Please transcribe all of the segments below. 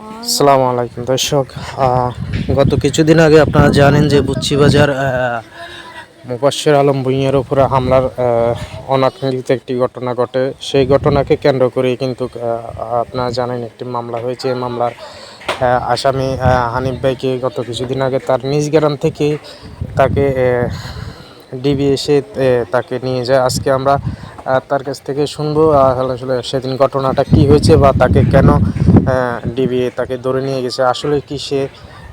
আসসালামু আলাইকুম, দর্শক গত কিছুদিন আগে আপনারা জানেন যে বুচ্চি বাজার মুবাশির আলম ভুঁইয়ের উপরে হামলার অনাকাঙ্ক্ষিত একটি ঘটনা ঘটে। সেই ঘটনাকে কেন্দ্র করে কিন্তু আপনারা জানেন একটি মামলা হয়েছে। এই মামলার আসামি হানিফ ভাইকে গত কিছুদিন আগে তার নিজ গ্রাম থেকে তাকে ডিবি এসে তাকে নিয়ে যায়। আজকে আমরা আহ, তার কাছ থেকে শুনব আসলে সেদিন ঘটনাটা কি হয়েছে বা তাকে কেন ডিবি তাকে ধরে নিয়ে গেছে আসলে কি সে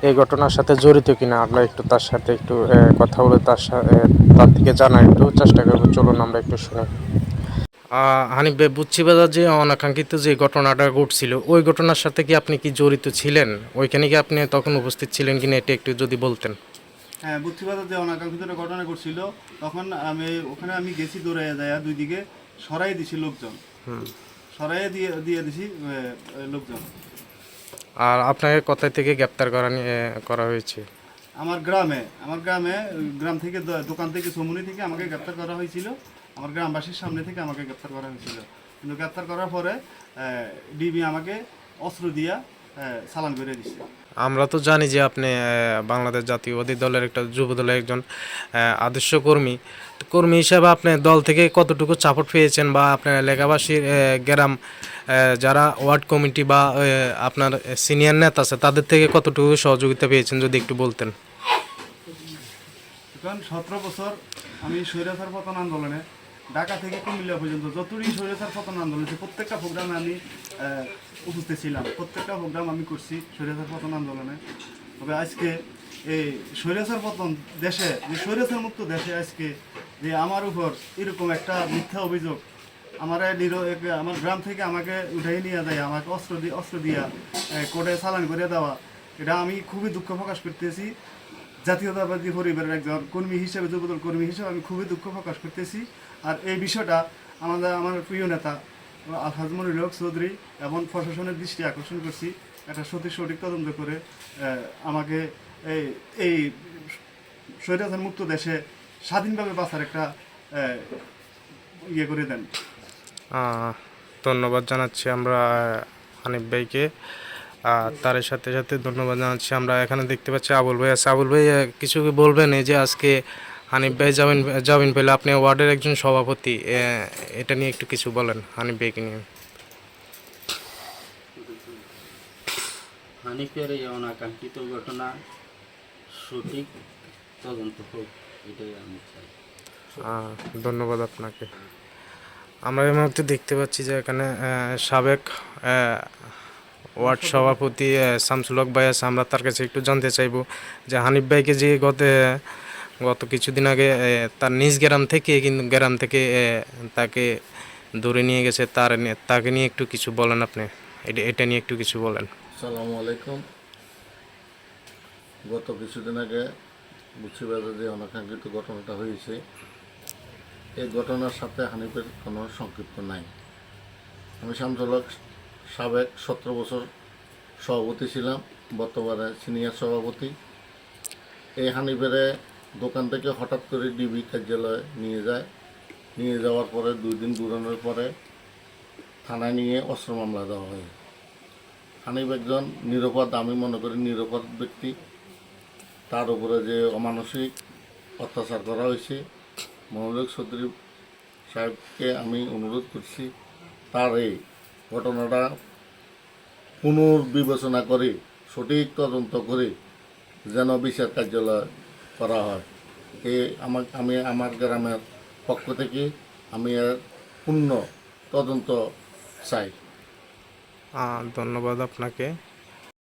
এই ঘটনার সাথে জড়িত কিনা আমরা একটু তার সাথে একটু কথা বলে তার সাথে তার থেকে জানার একটু চেষ্টা করব চলুন আমরা একটু শুনি। হানিফ ভাই বুচ্চি বাজার যে অনাকাঙ্ক্ষিত যে ঘটনাটা ঘটছিল ওই ঘটনার সাথে কি আপনি কি জড়িত ছিলেন? ওইখানে কি আপনি তখন উপস্থিত ছিলেন কিনা এটা একটু যদি বলতেন। হ্যাঁ বুদ্ধিবাজার যে অনাকাঙ্ক্ষিত একটা ঘটনা ঘটছিল তখন আমি ওখানে আমি গেছি দৌড়ে যায় দুই দিকে সরাই দিছি লোকজন। সরাই দিয়ে দিয়ে দিছি লোকজন। আর আপনাকে কোথায় থেকে গ্রেপ্তার করা নিয়ে করা হয়েছে? আমার গ্রামে আমার গ্রামে গ্রাম থেকে দোকান থেকে সমুনি থেকে আমাকে গ্রেপ্তার করা হয়েছিল। আমার গ্রামবাসীর সামনে থেকে আমাকে গ্রেপ্তার করা হয়েছিল। কিন্তু গ্রেপ্তার করার পরে ডিবি আমাকে অস্ত্র দিয়া চালান করে দিচ্ছে আমরা তো জানি যে আপনি বাংলাদেশ জাতীয়বাদী দলের একটা যুব দলের একজন আদর্শ কর্মী। কর্মী হিসাবে আপনি দল থেকে কতটুকু সাপোর্ট পেয়েছেন বা আপনার এলাকাবাসীর গ্রাম যারা ওয়ার্ড কমিটি বা আপনার সিনিয়র নেতা আছে তাদের থেকে কতটুকু সহযোগিতা পেয়েছেন যদি একটু বলতেন? কারণ সতেরো বছর আমি স্বৈরাচার পতন আন্দোলনে ঢাকা থেকে কুমিল্লা পর্যন্ত যতটি স্বৈরাচার পতন আন্দোলন প্রত্যেকটা প্রোগ্রামে আমি উপস্থিত ছিলাম। প্রত্যেকটা প্রোগ্রাম আমি করছি স্বৈরাচার পতন আন্দোলনে। তবে আজকে এই স্বৈরাচার পতন দেশে, যে স্বৈরাচার মুক্ত দেশে আজকে যে আমার উপর এরকম একটা মিথ্যা অভিযোগ আমার আমার গ্রাম থেকে আমাকে উঠাই নিয়ে দেয় আমাকে অস্ত্র দিয়ে অস্ত্র দিয়া কোর্টে চালান করে দেওয়া, এটা আমি খুবই দুঃখ প্রকাশ করতেছি। জাতীয়তাবাদী পরিবারের একজন কর্মী হিসেবে, যুবদল কর্মী হিসেবে আমি খুবই দুঃখ প্রকাশ করতেছি। আর এই বিষয়টা আমাদের, আমার প্রিয় নেতা আলহাজ মনির হক চৌধুরী এবং প্রশাসনের দৃষ্টি আকর্ষণ করছি। একটা সঠিক সঠিক তদন্ত করে আমাকে এই এই স্বৈরাচার মুক্ত দেশে স্বাধীনভাবে বাঁচার একটা ইয়ে করে দেন। ধন্যবাদ জানাচ্ছি আমরা হানিফ ভাইকে। আর তার সাথে সাথে ধন্যবাদ জানাচ্ছি। আমরা এখানে দেখতে পাচ্ছি আবুল ভাই আছে আবুল ভাই কিছু বলবেন? এই যে আজকে হানিফ ভাই যাবেন যাবেন পেলে আপনি ওয়ার্ডের একজন সভাপতি এটা নিয়ে একটু কিছু বলেন হানিফ ভাইকে নিয়ে। হানিফের এই অনাকাঙ্ক্ষিত ঘটনা সঠিক তদন্ত হোক এটাই আমি চাই। ধন্যবাদ আপনাকে। আমরা এই মুহূর্তে দেখতে পাচ্ছি যে এখানে সাবেক ওয়ার্ড সভাপতি শামসুল হক ভাই আছে আমরা তার কাছে একটু জানতে চাইব যে হানিফ ভাইকে যে গত গত কিছুদিন আগে তার নিজ গ্রাম থেকে কিন্তু, গ্রাম থেকে তাকে ধরে নিয়ে গেছে, তার তাকে নিয়ে একটু কিছু বলেন আপনি। এটা এটা নিয়ে একটু কিছু বলেন। সালামু আলাইকুম। গত কিছুদিন আগে বুচিবাজার যে অনাকাঙ্ক্ষিত ঘটনাটা হয়েছে, এই ঘটনার সাথে হানিফের কোনো সংক্ষিপ্ত নাই। আমি শামসুলক সাবেক সতেরো বছর সভাপতি ছিলাম, বর্তমানে সিনিয়র সভাপতি। এই হানিফেরে দোকান থেকে হঠাৎ করে ডিবি কার্যালয়ে নিয়ে যায়। নিয়ে যাওয়ার পরে দুই দিন দূরানোর পরে থানায় নিয়ে অস্ত্র মামলা দেওয়া হয়। হানিফ একজন নিরাপদ, আমি মনে করি নিরাপদ ব্যক্তি। তার উপরে যে অমানসিক অত্যাচার করা হয়েছে, মনোযোগ চৌধুরী সাহেবকে আমি অনুরোধ করছি, তার এই ঘটনাটা পুনর্বিবেচনা করে, সঠিক তদন্ত করে যেন বিচার কার্যালয় করা হয়। এ আমার, আমি আমার গ্রামের পক্ষ থেকে আমি এর পূর্ণ তদন্ত চাই। ধন্যবাদ আপনাকে।